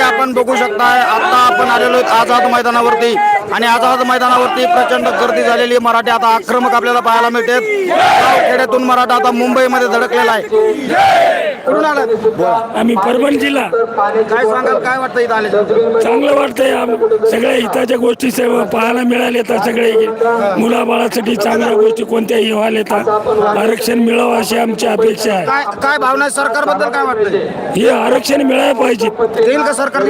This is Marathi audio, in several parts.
आपण बघू शकताय. आता आपण आलेलो आहेत आझाद मैदानावरती. आणि आझाद मैदानावरती प्रचंड गर्दी झालेली. मराठी आता आक्रमक आपल्याला पाहायला मिळते खेड्यातून मराठा आता मुंबईमध्ये धडकलेला आहे. आम्ही परभणी जिल्हा. काय सांगाल? काय वाटतं इथं आले चांगलं वाटतंय सगळ्या हिताच्या गोष्टी पाहायला मिळाल्या तर सगळे. मुलाबाळासाठी चांगल्या गोष्टी कोणत्याही व्हायला येतात. आरक्षण मिळावं अशी आमची अपेक्षा आहे. काय भावना सरकारबद्दल काय वाटतंय? हे आरक्षण मिळायला पाहिजे. देईल का सरकार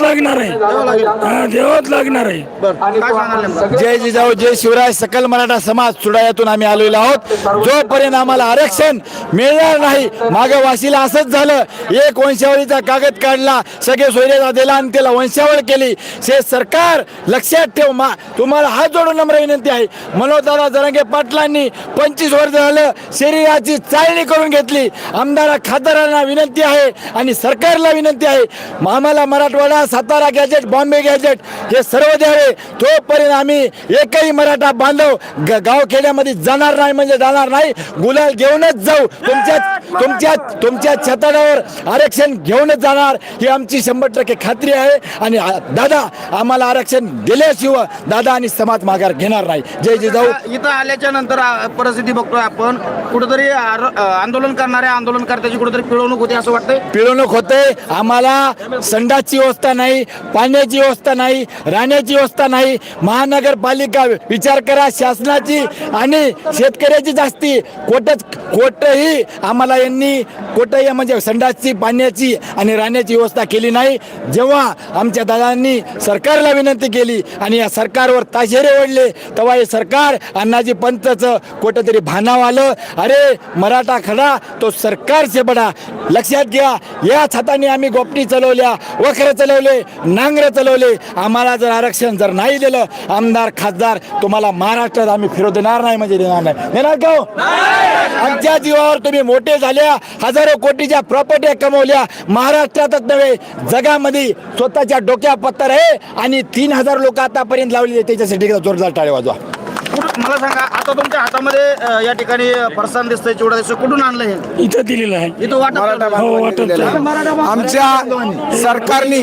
लागणार आहे. द्यावं लागेल. हा देवाच लागणार आहे? जय जिजाऊ जय शिवराय सकल मराठा समाज चुडायातून आम्ही आलेलो आहोत. जोपर्यंत आम्हाला आरक्षण मिळणार नाही मागे वाशीला असंच झालं. एक वंशावळीचा कागद काढला सगळे सोयरेचा दिला आणि त्याला वंशावळ केली. हे सरकार लक्षात ठेव मा तुम्हाला हात जोडून नम्र विनंती आहे. मनोजदादा जरांगे पाटलांनी पंचवीस वर्ष झालं शरीराची चाळणी करून घेतली. आमदार खासदारांना विनंती आहे आणि सरकारला विनंती आहे. आम्हाला मराठवाडा सातारा गॅजेट बॉम्बे गॅजेट हे सर्व द्यावे. तोपर्यंत आम्ही एकही मराठा बांधव गावखेड्यामध्ये गाव खेड्यामध्ये जाणार नाही म्हणजे जाणार नाही. गुलाल घेऊनच जाऊ. तुमच्या तुमच्या तुमच्या छताडावर आरक्षण घेऊनच जाणार ही आमची शंभर टक्के खात्री आहे. आणि दादा आम्हाला आरक्षण दिल्याशिवाय दादा आणि समाज माघार घेणार नाही. जय जिजाऊ इथं आल्याच्यानंतर परिस्थिती बघतोय आपण. कुठेतरी आंदोलन करणाऱ्या आंदोलनकर्त्याची कुठेतरी पिळवणूक होती असं वाटतंय? पिळवणूक होते. आम्हाला संडासची व्यवस्था नाही पाण्याची व्यवस्था नाही राहण्याची व्यवस्था नाही. महानगरपालिका विचार करा शासनाची आणि शेतकऱ्याची जास्ती. कोटच कोटही आम्हाला यांनी कोटही म्हणजे संडासची पाण्याची आणि राहण्याची व्यवस्था केली नाही. जेव्हा आमच्या दादांनी सरकारला विनंती केली आणि या सरकारवर ताशेरे ओढले तेव्हा हे सरकार अण्णाजी पंतचं कुठंतरी भानाव आलं. अरे मराठा खडा तो सरकार से बडा. लक्षात घ्या याच हाताने आम्ही गोपटी चालवल्या वखरे चलवले नांगर चालवले. आम्हाला जर आरक्षण जर नाही दिलं आमदार खासदार तुम्हाला महाराष्ट्रात आम्ही फिरू देणार नाही म्हणजे देणार नाही. देणार का हो? हो? जीवावर तुम्ही मोठे झाल्या हजारो कोटीच्या प्रॉपर्ट्या कमवल्या महाराष्ट्रातच नव्हे जगामध्ये स्वतःच्या डोक्या पत्तर आहे आणि तीन हजार लोक आतापर्यंत लावलेले त्याच्यासाठी जोरदार टाळे वाजवा मला सांगा आता तुमच्या हातामध्ये या ठिकाणी फरसाण दिसतंय चिवडा दिसतोय. कुठून आणलं हे? इथं दिलेलं आहे. इथं हो वाटत आमच्या सरकारने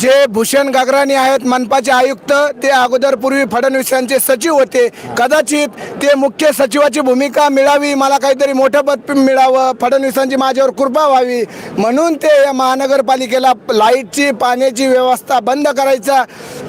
जे भूषण गागराणी आहेत मनपाचे आयुक्त ते अगोदर पूर्वी फडणवीसांचे सचिव होते. कदाचित ते मुख्य सचिवाची भूमिका मिळावी मला काहीतरी मोठं पद मिळावं फडणवीसांची माझ्यावर कृपा व्हावी. म्हणून ते या महानगरपालिकेला लाईटची पाण्याची व्यवस्था बंद करायचा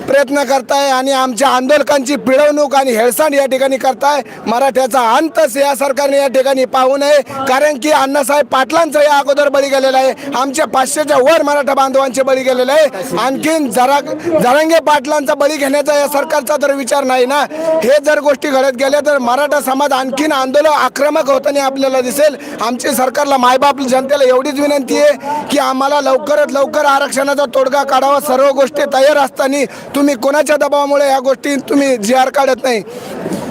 प्रयत्न करताय आणि आमच्या आंदोलकांची पिळवणूक आणि हेळसांड या ठिकाणी करताय. मराठ्याचा अंतच या सरकारने या ठिकाणी पाहू नये. कारण की अण्णासाहेब पाटलांचा या अगोदर बळी गेलेला आहे. आमच्या पाचशेच्या वर मराठा बांधवांचे बळी गेलेले आहे. आणखीन जरा जरांगे पाटलांचा बळी घेण्याचा या सरकारचा तर विचार नाही ना. हे जर गोष्टी घडत गेल्या तर मराठा समाज आणखीन आंदोलन आक्रमक होताना आपल्याला दिसेल. आमची सरकारला मायबाप जनतेला एवढीच विनंती आहे की आम्हाला लवकरात लवकर आरक्षणाचा तोडगा काढावा. सर्व गोष्टी तयार असताना तुम्ही कोणाच्या दबावामुळे या गोष्टी तुम्ही जी आर काढत नाही.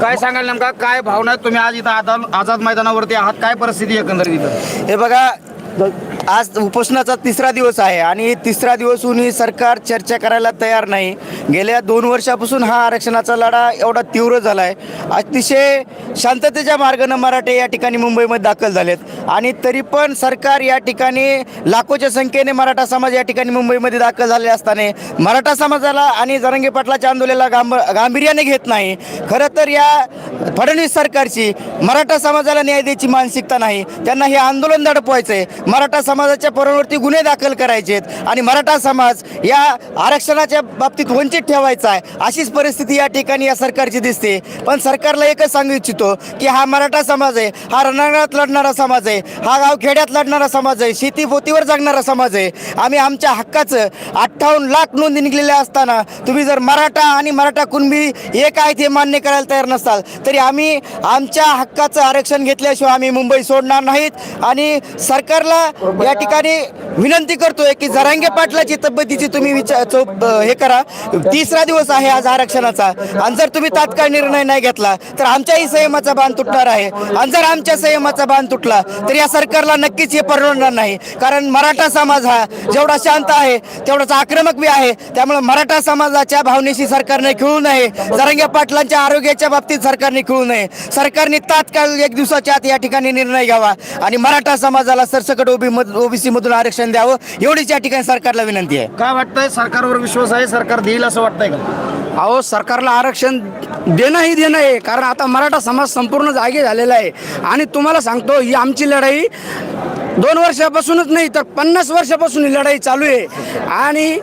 काय सांगाल नेमका काय भावना आहेत? तुम्ही आज इथं आझाद आझाद मैदानावरती आहात काय परिस्थिती एकंदरीत इथं हे बघा आज उपोषणाचा तिसरा दिवस आहे आणि तिसरा दिवस होऊनही सरकार चर्चा करायला तयार नाही. गेल्या दोन वर्षापासून हा आरक्षणाचा लढा एवढा तीव्र झाला आहे अतिशय शांततेच्या मार्गानं मराठे या ठिकाणी मुंबईमध्ये दाखल झालेत. आणि तरी पण सरकार या ठिकाणी लाखोच्या संख्येने मराठा समाज या ठिकाणी मुंबईमध्ये दाखल झाले असताना मराठा समाजाला आणि जरंगे पाटलाच्या आंदोलनाला गांभ गांभीर्याने घेत नाही. खरं तर या फडणवीस सरकारची मराठा समाजाला न्याय द्यायची मानसिकता नाही. त्यांना हे आंदोलन दडपवायचं आहे मराठा समाजाच्या पोरांवरती गुन्हे दाखल करायचे आहेत आणि मराठा समाज या आरक्षणाच्या बाबतीत वंचित ठेवायचा आहे. अशीच परिस्थिती या ठिकाणी या सरकारची दिसते. पण सरकारला एकच सांगू इच्छितो की हा मराठा समाज आहे हा रणांगणात लढणारा समाज आहे हा गाव खेड्यात लढणारा समाज आहे शेतीपोतीवर जगणारा समाज आहे. आम्ही आमच्या हक्काचं अठ्ठावन्न लाख नोंदी निघलेल्या असताना तुम्ही जर मराठा आणि मराठा कुणबी एक आहेत हे मान्य करायला तयार नसाल तरी आम्ही आमच्या हक्काचं आरक्षण घेतल्याशिवाय आम्ही मुंबई सोडणार नाहीत आणि सरकारला या ठिकाणी विनंती करतोय की जरांगे पाटलाची तब्येतीची तुम्ही विचार चौ हे करा. तिसरा दिवस आहे आज आरक्षणाचा. आणि जर तुम्ही तात्काळ निर्णय नाही घेतला तर आमच्याही संयमाचा बांध तुटणार आहे. आणि जर आमच्या संयमाचा बांध तुटला तर या सरकारला नक्कीच हे परवडणार नाही. कारण मराठा समाज हा जेवढा शांत आहे तेवढाच आक्रमक बी आहे. त्यामुळे मराठा समाजाच्या भावनेशी सरकारने खेळू नये. जरांगे पाटलांच्या आरोग्याच्या बाबतीत सरकारने खेळू नये. सरकारने तात्काळ एक दिवसाच्या आत या ठिकाणी निर्णय घ्यावा. आणि मराठा समाजाला सरसकट ओबी ओबीसी मधून आरक्षण आरक्षण द्यावं एवढीच या ठिकाणी सरकारला विनंती आहे. काय वाटतंय? सरकारवर विश्वास आहे? सरकार देईल असं वाटतंय का? अहो सरकारला आरक्षण देणं ही देणं आहे कारण आता मराठा समाज संपूर्ण जागे झालेला आहे. आणि तुम्हाला सांगतो ही आमची लढाई दोन वर्षापासूनच नाही तर पन्नास वर्षापासून ही लढाई चालू आहे. आणि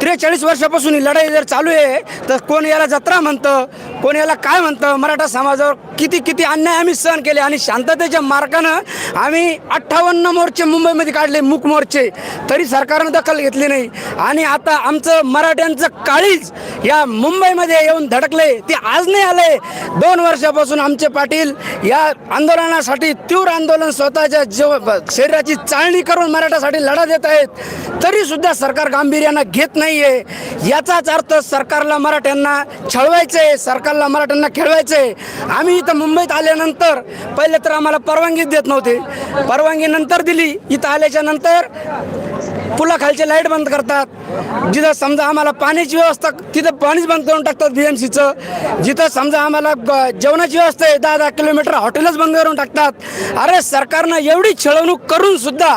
त्रेचाळीस वर्षापासून ही लढाई जर चालू आहे तर कोण याला जत्रा म्हणतं कोण याला काय म्हणतं? मराठा समाजावर किती किती अन्याय आम्ही सहन केले आणि शांततेच्या मार्गानं आम्ही अठ्ठावन्न मोर्चे मुंबईमध्ये काढले मूक मोर्चे. तरी सरकारनं दखल घेतली नाही. आणि आता आमचं मराठ्यांचं काळीज या मुंबईमध्ये येऊन धडकले ते आज नाही आले दोन वर्षापासून आमचे पाटील या आंदोलनासाठी तीव्र आंदोलन स्वतःच्या जीव शरीराची चाळणी करून मराठासाठी लढा देत आहेत तरी सुद्धा सरकार गांभीर्यानं घेत नाही आहे याचाच अर्थ सरकारला मराठ्यांना छळवायचं आहे सरकारला मराठ्यांना खेळवायचं आहे आम्ही इथं मुंबईत आल्यानंतर पहिले तर आम्हाला परवानगीच देत नव्हते. परवानगी नंतर दिली इथं आल्याच्यानंतर पुलाखालचे लाइट बंद करतात. जिथं समजा आम्हाला पाण्याची व्यवस्था तिथं पाणीच बंद करून टाकतात बी एम सीचं जिथं समजा आम्हाला जेवणाची व्यवस्था आहे दहा दहा किलोमीटर हॉटेलच बंद करून टाकतात. अरे सरकारनं एवढी छळवणूक करून सुद्धा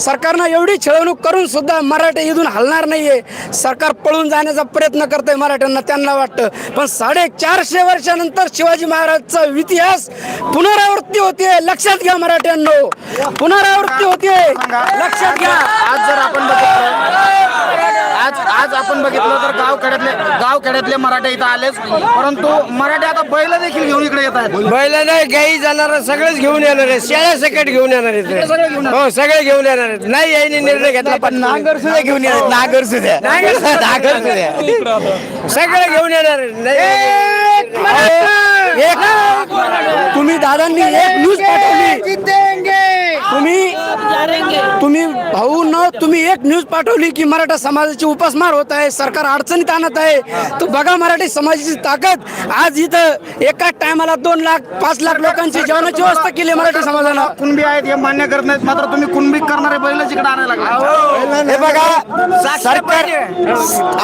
सरकारनं एवढी छळवणूक करून सुद्धा मराठे इथून हलणार नाहीये. सरकार पळून जाण्याचा प्रयत्न करतंय मराठ्यांना त्यांना वाटतं. पण साडेचारशे वर्षानंतर शिवाजी महाराजचा इतिहास पुनरावृत्ती होते लक्षात घ्या मराठ्यांनो. पुनरावृत्ती होते लक्षात घ्या. आज जर आपण बघितलं आज आज आपण बघितलं तर गावखेड्यातले गावखेड्यातले मराठे इथं आलेच. परंतु मराठे आता बैल देखील घेऊन इकडे येत आहेत. बैल नाही गाई जाणार सगळेच घेऊन येणार आहे शेळ्या सकट घेऊन येणार आहेत. हो सगळे घेऊन येणार आहेत. नाही यायने निर्णय घेतला पण नांगर सुद्धा घेऊन येणार नागर सुद्धा. नागर सुद्धा. सगळे घेऊन येणार आहेत. एक तुम्ही दादांनी एक न्यूज पाठवली. तुम्ही तुम्ही भाऊ न तुम्ही एक न्यूज पाठवली की मराठा समाजाची उपासमार होत आहे सरकार अडचणीत आणत आहे. तो बघा मराठी समाजाची ताकद. आज इथं एकाच टायमाला दोन लाख पाच लाख लोकांची जेवणाची व्यवस्था केली आहे मराठी समाजानं. कुणबी आहेत हे मान्य करत नाहीत मात्र तुम्ही कुणबी करणारे बैल इकडे आणायला लागले. हे बघा सरकार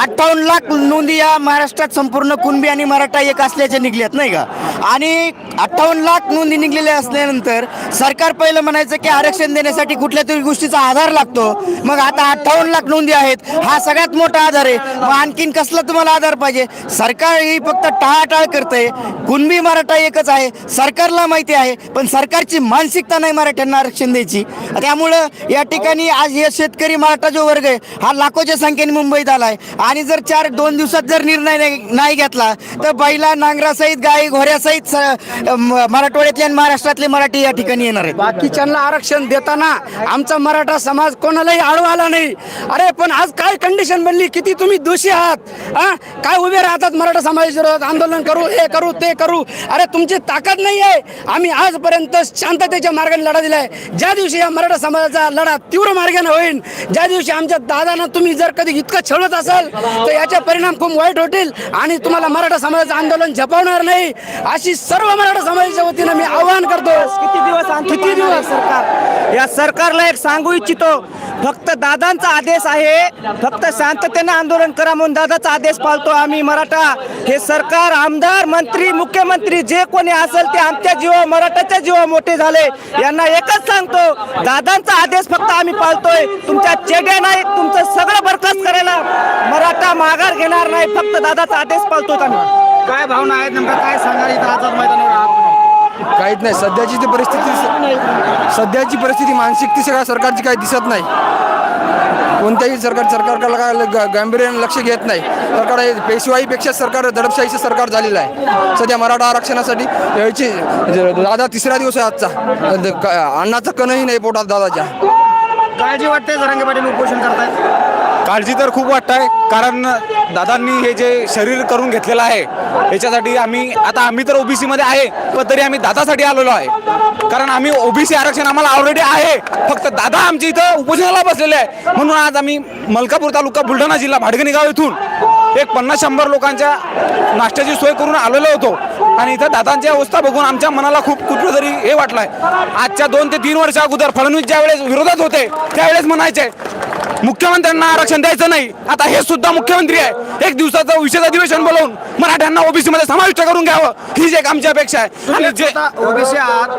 अठ्ठावन्न लाख नोंदी या महाराष्ट्रात संपूर्ण कुणबी आणि मराठा एक असल्याचे निघल्यात नाही का? आणि अठ्ठावन्न लाख नोंदी निघलेल्या असल्यानंतर सरकार पहिलं म्हणायचं की आरक्षण देण्यासाठी कुठल्या तरी गोष्टीचा आधार लागतो. मग आता अठ्ठावन्न लाख नोंदी आहेत. हा सगळ्यात मोठा आधार आहे. मग आणखीन कसला तुम्हाला आधार पाहिजे? सरकार ही फक्त टाळाटाळ करतंय. कुणबी मराठा एकच आहे. सरकारला माहिती आहे पण सरकारची मानसिकता नाही मराठ्यांना आरक्षण द्यायची. त्यामुळं या ठिकाणी आज हे शेतकरी मराठा जो वर्ग आहे हा लाखोच्या संख्येने मुंबईत आलाय. आणि जर चार दोन दिवसात जर निर्णय नाही- नाही घेतला तर बैला नांगरासहित गाई घोऱ्यासहित मराठवाड्यातले आणि महाराष्ट्रातले मराठी या ठिकाणी येणार आहेत. बाकीच्यांना आरक्षण देताना आमचा मराठा समाज कोणालाही आडवा आला नाही. अरे पण आज काय कंडिशन बनली? किती तुम्ही दोषी आहात? हा? काय उभे राहतात मराठा समाजाच्या आंदोलन करू हे करू ते करू. अरे तुमची ताकद नाही आहे. आम्ही आजपर्यंत शांततेच्या मार्गाने लढा दिलाय. ज्या दिवशी या मराठा समाजाचा लढा तीव्र मार्गाने होईल ज्या दिवशी आमच्या दादांना तुम्ही जर कधी इतकं छळत असाल तर याचे परिणाम खूप वाईट होतील आणि तुम्हाला मराठा समाजाचं आंदोलन झपावणार नाही. अशी सर्व मराठा समाजाच्या वतीनं मी आवाहन करतो. किती दिवस किती दिवस? सरकार? या सरकारला एक सांगू इच्छितो फक्त दादांचा आदेश आहे फक्त शांततेनं आंदोलन करा म्हणून दादाचा आदेश पाळतो आम्ही मराठा. हे सरकार आमदार मंत्री मुख्यमंत्री जे कोणी असेल ते आमच्या जीवा मराठाच्या जीवा मोठे झाले. यांना एकच सांगतो दादांचा आदेश फक्त आम्ही पाळतोय. तुमच्या चेड्या नाही तुमचं सगळं बरखास्त करायला मराठा माघार घेणार नाही. फक्त दादाचा आदेश पाळतोय आम्ही. काय भावना आहेत नेमका? काय सांगणार इथं आझाद मैदानावर? आहात काहीच नाही. सध्याची ती परिस्थिती सध्याची परिस्थिती मानसिकती सगळ्या सरकारची काही दिसत नाही. कोणत्याही सरकार सरकारला काय गांभीर्याने लक्ष घेत नाही. सरकार हे पेशवाईपेक्षा सरकार दडपशाहीचं सरकार झालेलं आहे. सध्या मराठा आरक्षणासाठी याची दादा तिसरा दिवस आहे आजचा. अन्नाचा कणही नाही पोटात दादाच्या. काळजी वाटते जरांगे पाटील उपोषण करतायत काळजी तर खूप वाटत आहे कारण दादांनी हे जे शरीर करून घेतलेलं आहे याच्यासाठी आम्ही आता आम्ही तर ओबीसी मध्ये आहे पण तरी आम्ही दादासाठी आलेलो आहे. कारण आम्ही ओबीसी आरक्षण आम्हाला ऑलरेडी आहे. फक्त दादा आमच्या इथं उपोषणाला बसलेले आहे. म्हणून आज आम्ही मलकापूर तालुका बुलढाणा जिल्हा भाडगणी गाव इथून एक पन्नास शंभर लोकांच्या नाश्त्याची सोय करून आलेलो होतो. आणि इथं दादांची अवस्था बघून आमच्या मनाला खूप कुठेतरी हे वाटलंय. आजच्या दोन ते तीन वर्षा अगोदर फडणवीस ज्या वेळेस विरोधात होते त्यावेळेस म्हणायचे मुख्यमंत्र्यांना आरक्षण द्यायचं नाही. आता हे सुद्धा मुख्यमंत्री आहे. एक दिवसाचं विशेष अधिवेशन बोलवून मराठ्यांना ओबीसी मध्ये समाविष्ट करून घ्यावं. ही जी एक आमची अपेक्षा आहे. आणि जे ओबीसी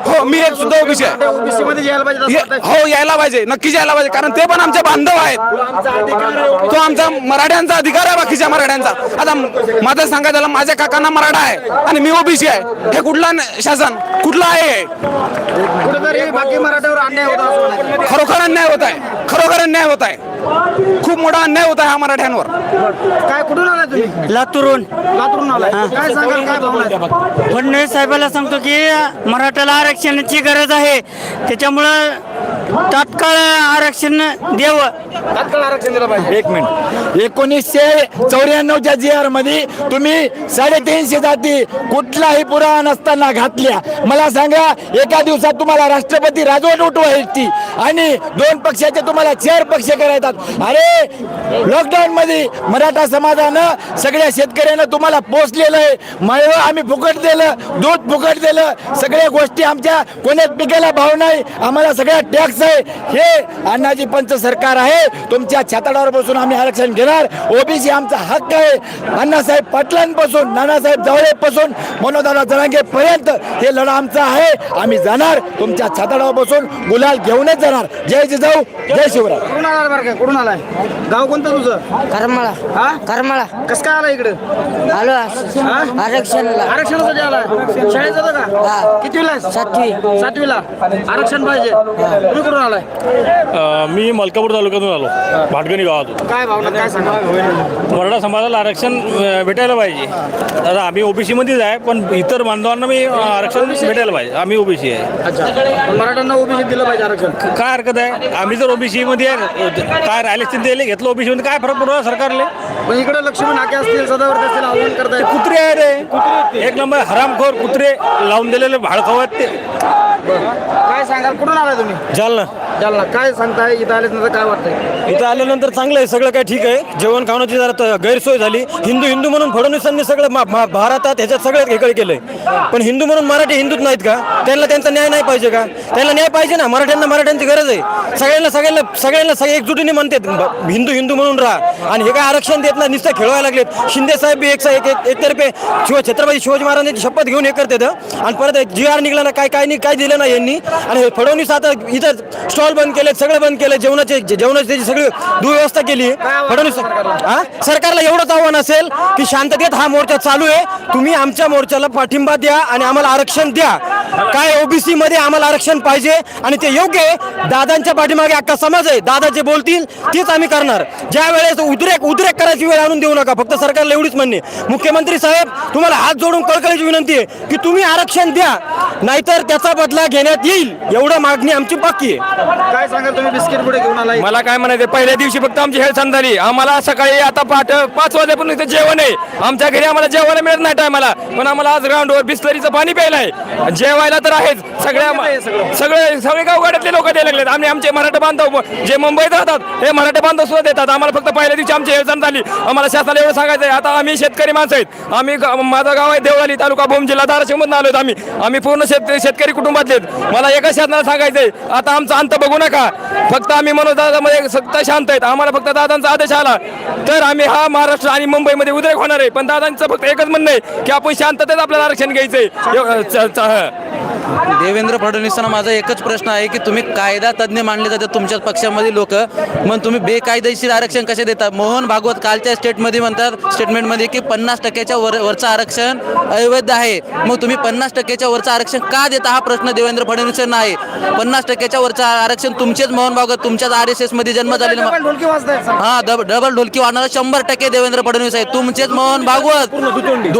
हो. मी एक सुद्धा ओबीसी आहे. ओबीसी मध्ये यायला पाहिजे. हो यायला पाहिजे. नक्कीच यायला पाहिजे. कारण ते पण आमचे बांधव आहेत. तो आमचा मराठ्यांचा अधिकार आहे बाकीच्या मराठ्यांचा. आता माझं सांगा त्याला माझ्या काकांना मराठा आहे आणि मी ओबीसी आहे. हे कुठला शासन? कुठलं आहे. खरोखर अन्याय होत आहे. खरोखर अन्याय होत आहे. खूप मोठा अन्याय होत आहे हा मराठ्यांवर. काय कुठून आलाय तुम्ही? लातूरून लातूरून आलाय. काय सांगाल काय भावना आहेत? फडणवीस साहेबाला सांगतो की मराठ्याला आरक्षणाची गरज आहे. त्याच्यामुळं तात्काळ आरक्षण द्यावं. तात्काळ आरक्षण दिलं पाहिजे. एक मिनिट. एकोणीसशे चौऱ्याण्णवच्या जी आरमध्ये तुम्ही साडेतीनशे जाती कुठलाही पुरावा नसताना घातल्या. मला सांगा एका दिवसात तुम्हाला राष्ट्रपती राजवट उठवायची आणि दोन पक्षाचे तुम्हाला चार पक्ष जातात अरे लॉकडाऊन मध्ये मराठा समाजानं सगळ्या शेतकऱ्यांना तुम्हाला पोचलेलं आहे. मळवं आम्ही फुकट दिलं दूध फुकट दिलं. सगळ्या गोष्टी आमच्या कोण्यात पिकायला भाव नाही. आम्हाला सगळ्या टॅक्स आहे. हे अण्णाजी पंच सरकार आहे. तुमच्या छाताडावर बसून आम्ही आरक्षण घेणार. ओबीसी आमचा हक्क आहे. अण्णासाहेब पाटलांपासून नानासाहेब जावळेपासून मनोदादा जरांगे पर्यंत हे लढा आमचा आहे. आम्ही जाणार. तुमच्या छाताडावर बसून गुलाल घेऊनच जाणार. जय जिजाऊ जय शिवराय. कुठून आलाय? गाव कोणतं तुझं? करमाळा. हा? करमाळा. कसं काय आलाय इकडे? आलो हा? आरक्षणाला. आरक्षणासाठी आलाय शाळेत जातो का? हा. कितवीला सातवी. सातवीला. आरक्षण पाहिजे. तुम्ही कुठून आलाय? अ, मी मलकापूर तालुक्यातून आलो. भाटगणी गावातून. काय भावना काय सांगा? मराठा समाजाला आरक्षण अ, भेटायला पाहिजे. आता आम्ही ओबीसी मध्येच आहे पण इतर बांधवांना मी अ, आरक्षण भेटायला पाहिजे. आम्ही ओबीसी आहे. अच्छा. मराठ्यांना ओबीसी दिलं पाहिजे आरक्षण. काय हरकत आहे? आम्ही जर ओबीसी मध्ये आहे, काय राहिले असतील ते घेतलं ओबीसी मध्ये? काय फरक पडतो सरकारले? पण इकडे लक्ष्मण नाके असतील सदावर्ती असतील आव्हान करताय कुत्रे आहे रे. कुत्रे एक नंबर हरामखोर कुत्रे लावून दिलेले भाडखाव आहेत ते. काय सांगाल? कुठून आलाय तुम्ही? जालना. जालना. काय सांगताय? इथं आले नंतर काय वाटतंय? इथं आल्यानंतर चांगलं आहे सगळं काय ठीक आहे. जेवण खावण्याची जरा त- गैरसोय झाली. हिंदू हिंदू म्हणून फडणवीसांनी सगळं मा- मा- भारतात ह्याच्यात सगळं हेकळ केलंय. पण हिंदू म्हणून मराठी हिंदूच नाहीत का? त्यांना त्यांचा न्याय नाही पाहिजे का? त्यांना न्याय पाहिजे ना. मराठ्यांना मराठ्यांची गरज आहे. सगळ्यांना सगळ्यांना सगळ्यांना सगळे एकजुटीने म्हणतात ब- हिंदू हिंदू म्हणून राहा. आणि हे काय आरक्षण देत नाही नुसतं खेळवायला लागलेत. शिंदे साहेब बी एक एक एक- एकतर्फे शिव छत्रपती शिवाजी महाराजांची शपथ घेऊन हे करतात आणि परत जी आर निघाला ना काय काय नाही काय दिलं नाही यांनी? आणि हे फडणवीस आता इथं स्टॉल बंद केले सगळं बंद केलं जेवणाचे जेवणाची त्याची सगळी दुव्यवस्था केली. फडणवीस हा सरकारला एवढंच आव्हान असेल की शांततेत हा मोर्चा चालू आहे. तुम्ही आमच्या मोर्चाला पाठिंबा द्या आणि आम्हाला आरक्षण द्या. काय ओबीसी मध्ये आम्हाला आरक्षण पाहिजे आणि ते योग्य आहे. दादांच्या पाठीमागे अख्खा समाज आहे. दादा जे बोलतील तेच आम्ही करणार. ज्या वेळेस उद्रेक उद्रेक करायची वेळ आणून देऊ नका. फक्त सरकारला एवढीच म्हणणे. मुख्यमंत्री साहेब तुम्हाला हात जोडून कळकळीची विनंती आहे की तुम्ही आरक्षण द्या. नाहीतर त्याचा बदला घेण्यात येईल एवढं मागणी आमची बाकी आहे. काय सांगाल तुम्ही? बिस्किट पुढे घेऊन आलाय. मला काय म्हणायचं पहिल्या दिवशी फक्त आमची हेळसांड झाली आम्हाला सकाळी आता पहाट पाच वाजेपर्यंत इथे जेवण आहे. आमच्या घरी आम्हाला जेवायला मिळत नाही टायमाला पण आम्हाला आज ग्राउंडवर बिस्लरीचं पाणी प्यायला आहे. जेवायला तर आहेच. सगळ्या सगळे सगळे. गावगाड्यातले लोक द्यायला लागलेत. आम्ही आमचे मराठा बांधव जे मुंबईत राहतात हे मराठा बांधव सुद्धा देतात. आम्हाला फक्त पहिल्या दिवशी आमची हेळसांड झाली आम्हाला शासनाला एवढं सांगायचं आहे आता आम्ही शेतकरी माणसं आहेत. आम्ही ग- माझं गाव आहे देवळाली तालुका भूम जिल्हा धाराशिवमधून आलो आम्ही. आम्ही पूर्ण शेतकरी शेतकरी कुटुंबातले. आहेत. मला एका शासनाला सांगायचंय आता आमचा अंत बघू नका. फक्त आम्ही मनोज दादामध्ये सत्ता शांत आहेत. आम्हाला फक्त दादांचा आदेश आला. तर आम्ही हा महाराष्ट्र आणि मुंबईमध्ये उद्रेक होणार आहे. पण दादांचं फक्त एकच म्हणणं आहे की आपण शांततेत आपल्याला आरक्षण घ्यायचंय. देवेंद्र फडणवीसांना माझा एकच प्रश्न आहे की तुम्ही कायदा तज्ज्ञ मानले जातात तुमच्याच पक्षामध्ये लोक. मग तुम्ही बेकायदेशीर आरक्षण कसे देता? मोहन भागवत कालच्या स्टेटमध्ये म्हणतात स्टेटमेंटमध्ये की पन्नास टक्क्याच्या वर वरचं आरक्षण अवैध आहे. मग तुम्ही पन्नास टक्क्याच्या वरचं आरक्षण का देता? हा प्रश्न देवेंद्र फडणवीस यांना आहे. पन्नास टक्क्याच्या वरचं आरक्षण तुमचेच मोहन भागवत तुमच्याच आर एस एसमध्ये जन्म झालेला हा डब डबल ढोलकी वाढणार शंभर टक्के देवेंद्र फडणवीस आहे. तुमचेच मोहन भागवत.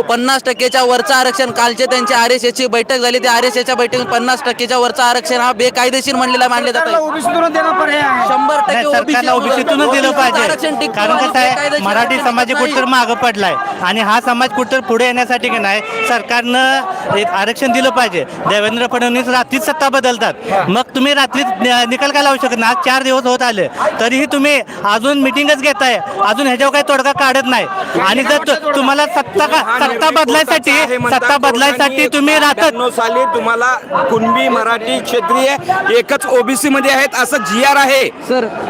पन्नास टक्केच्या वरचं आरक्षण कालचे त्यांचे आर एस ची बैठक झाली. त्या आर एस एसच्या बैठकीत पन्नास टक्केच्या वरचं आरक्षण हा बेकायदेशीर मानलेला मानले जात आहे. ओबीसीतून देणं पर्याय आहे. शंभर टक्के नाही, सरकारला OBC ओबीसीतूनच दिलं आरक्षण पाहिजे. टिकवून कारण कसं आहे बेकायदेशीर मराठी समाज. कुठतर मागं पडलाय. आणि हा समाज कुठतर पुढे येण्यासाठी की नाही सरकारनं एक आरक्षण दिलं पाहिजे. देवेंद्र फडणवीस रात्रीच सत्ता बदलतात. मग तुम्ही रात्रीच नि- निकाल काय लावू शकत नाही? आज चार दिवस होत आले. तरीही तुम्ही अजून मिटिंगच घेताय. अजून ह्याच्यावर काही तोडगा काढत नाही. आणि जर तु- तुम्हाला सत्ता का सत्ता बदलायसाठी सत्ता बदलायसाठी तुम्ही राहतात. साली तुम्हाला कुणबी मराठी क्षत्रिय एकच ओबीसी मध्ये आहेत असं जी आर आहे.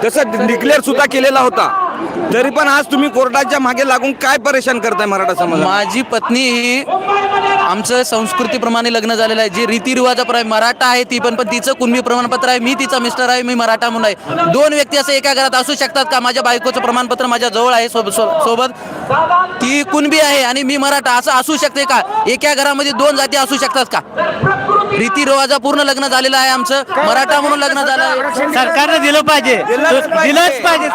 तसं डिक्लेअर सुद्धा केलेला होता. तरी पण आज तुम्ही कोर्टाच्या मागे लागून काय परेशान करताय मराठा समाज माझी पत्नी ही आमचं संस्कृतीप्रमाणे लग्न झालेलं आहे. जी रीतिरिवाजाप्रमाणे मराठा आहे ती पण पण तिचं कुणबी प्रमाणपत्र आहे मी तिचा मिस्टर आहे मी मराठा म्हणून आहे. दोन व्यक्ती असं एका घरात असू शकतात का? माझ्या बायकोचं प्रमाणपत्र माझ्या जवळ आहे सोब- सो- सोबत. ती कुणबी आहे आणि मी मराठा असं असू शकते का? एका घरामध्ये दोन जाती असू शकतात का? रीतिरिवाजा पूर्ण लग्न झालेलं आहे आमचं. मराठा म्हणून लग्न झालं आहे. सरकारनं दिलं पाहिजे. दिलंच पाहिजे.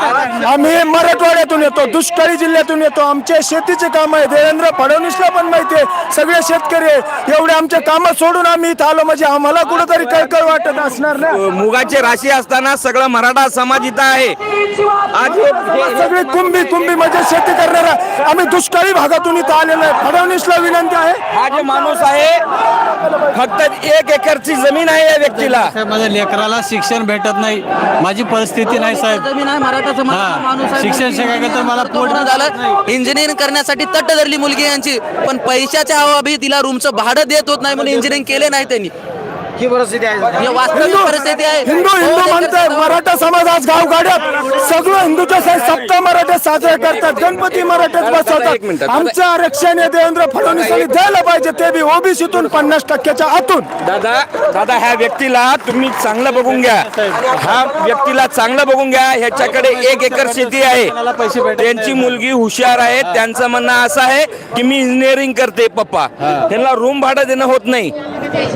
आम्ही मराठवाड्यातून येतो दुष्काळी जिल्ह्यातून येतो. आमचे शेतीचे काम आहे देवेंद्र फडणवीसला पण माहिती आहे. सगळे शेतकरी आहे. एवढे आमचे काम सोडून आम्ही इथं आलो. म्हणजे आम्हाला कुठंतरी कळकळ वाटत असणार ना? मुगाची राशी असताना सगळं मराठा समाज इथं आहे. आज सगळे कुंभी कुंभी म्हणजे शेती करणारा. आम्ही दुष्काळी भागातून इथं आलेलो आहे. फडणवीसला विनंती आहे. हा जो माणूस आहे फक्त एक एकरची जमीन आहे या व्यक्तीला. माझ्या लेकराला शिक्षण भेटत नाही. माझी परिस्थिती नाही साहेब. जमीन आहे मराठा समाजाचा हा. माणूस आहे. शिक्षण शिकायचं मला पूर्ण झालं इंजिनिअरिंग करण्यासाठी तट धरली मुलगी यांची. पण पैशाच्या अभावी तिला रूमचं भाडं देत होत नाही म्हणून इंजिनिअरिंग केले नाही त्यांनी. ही परिस्थिती आहे. ही वास्तविक परिस्थिती आहे. हिंदू हिंदू म्हणताय मराठा समाज आज गावगाड्यात. सगळं हिंदूच्या सण सप्ताह मराठे साजरे करतात. गणपती मिनिट. बसवतात आमचं आरक्षण हे देवेंद्र फडणवीसांनी द्यायला पाहिजे ते बी ओबीसीतून पन्नास टक्क्याच्या आतून. दादा दादा ह्या व्यक्तीला तुम्ही चांगलं बघून घ्या. ह्या व्यक्तीला चांगलं बघून घ्या. ह्याच्याकडे एक एकर शेती आहे. त्यांची मुलगी हुशार आहे. त्यांचं म्हणणं असं आहे की मी इंजिनिअरिंग करते पप्पा. त्यांना रूम भाडं देणं होत नाही.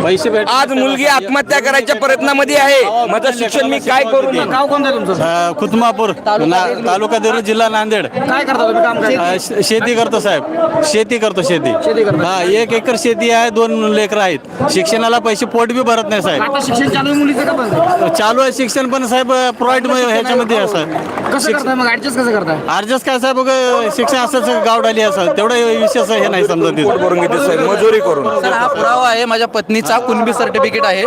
पैसे आज मुलगी आत्महत्या करायच्या प्रयत्नामध्ये आहे. माझं शिक्षण मी काय करू? गाव कोणतं आहे तुमचं? खुतमापूर ना- तालुका देवळी जिल्हा नांदेड. काय करता तुम्ही? काम काय अ, श- शेती करतो साहेब. शेती करतो शेती. हा एक एकर शेती आहे दोन लेकर आहेत. शिक्षणाला पैसे पोट बी भरत नाही साहेब. आता शिक्षण चालू आहे मुलीचं का बंद चालू आहे शिक्षण पण साहेब प्रोव्हाइड ह्याच्यामध्ये आहे साहेब. कसं करताय मग? ऍडजस्ट कसं करताय? अर्जस काय साहेब बघ, शिक्षण असंच गावडाली असं तेवढं विशेष हे नाही समजा पोट तिथं. भरून घेते साहेब मजुरी करून. हा पुरावा आहे. माझ्या पत्नीचा कुणबी सर्टिफिकेट आहे.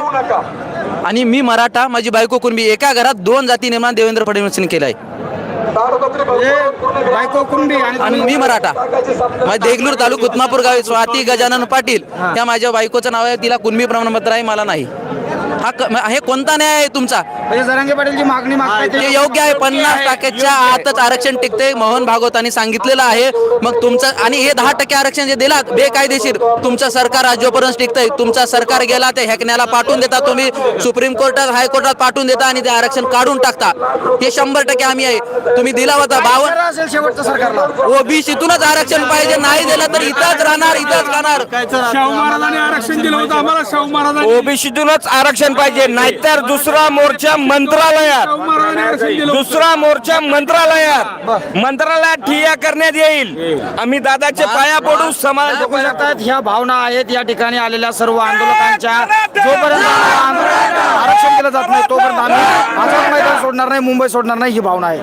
आणि मी मराठा माझी बायको कुणबी एका घरात दोन जाती निर्माण देवेंद्र फडणवीसांनी केला आहे बायको कुणबी आणि आणि मी मराठा. माझ्या देगलूर तालुका उतमापूर गावी स्वाती गजानन पाटील. त्या माझ्या बायकोचं नाव आहे तिला कुणबी प्रमाणपत्र आहे मला नाही. हा क- हे कोणता न्याय आहे तुमचा? म्हणजे जरांगे पाटील जी मागणी ते योग्य आहे. पन्नास टक्क्याच्या आतच आरक्षण टिकते मोहन भागवतांनी सांगितलेलं आहे. मग तुमचं आणि हे दहा टक्के आरक्षण जे दिलात बेकायदेशीर तुमचं सरकार आज जोपर्यंत टिकतंय. तुमचा सरकार गेला ते हेकण्याला पाठवून देता तुम्ही. सुप्रीम कोर्टात हायकोर्टात पाठवून देता आणि ते आरक्षण काढून टाकता. हे शंभर टक्के आम्ही आहे. तुम्ही दिला होता बावन्न खरं असेल शेवटचं सरकारला? ओबीसीतूनच आरक्षण पाहिजे. नाही दिलं तर इथंच राहणार इथंच राहणार. ओबीसीतूनच आरक्षण पाहिजे नाहीतर दुसरा मोर्चा मंत्रालयात. दुसरा मोर्चा मंत्रालयात. मंत्रालयात ठिया करण्यात येईल. आम्ही दादाचे पाया पडू समाज ह्या भावना आहेत या ठिकाणी आलेल्या सर्व आंदोलकांच्या. जोपर्यंत आरक्षण केलं जात नाही तोपर्यंत आम्ही आझाद मैदान सोडणार नाही मुंबई सोडणार नाही ही भावना आहे.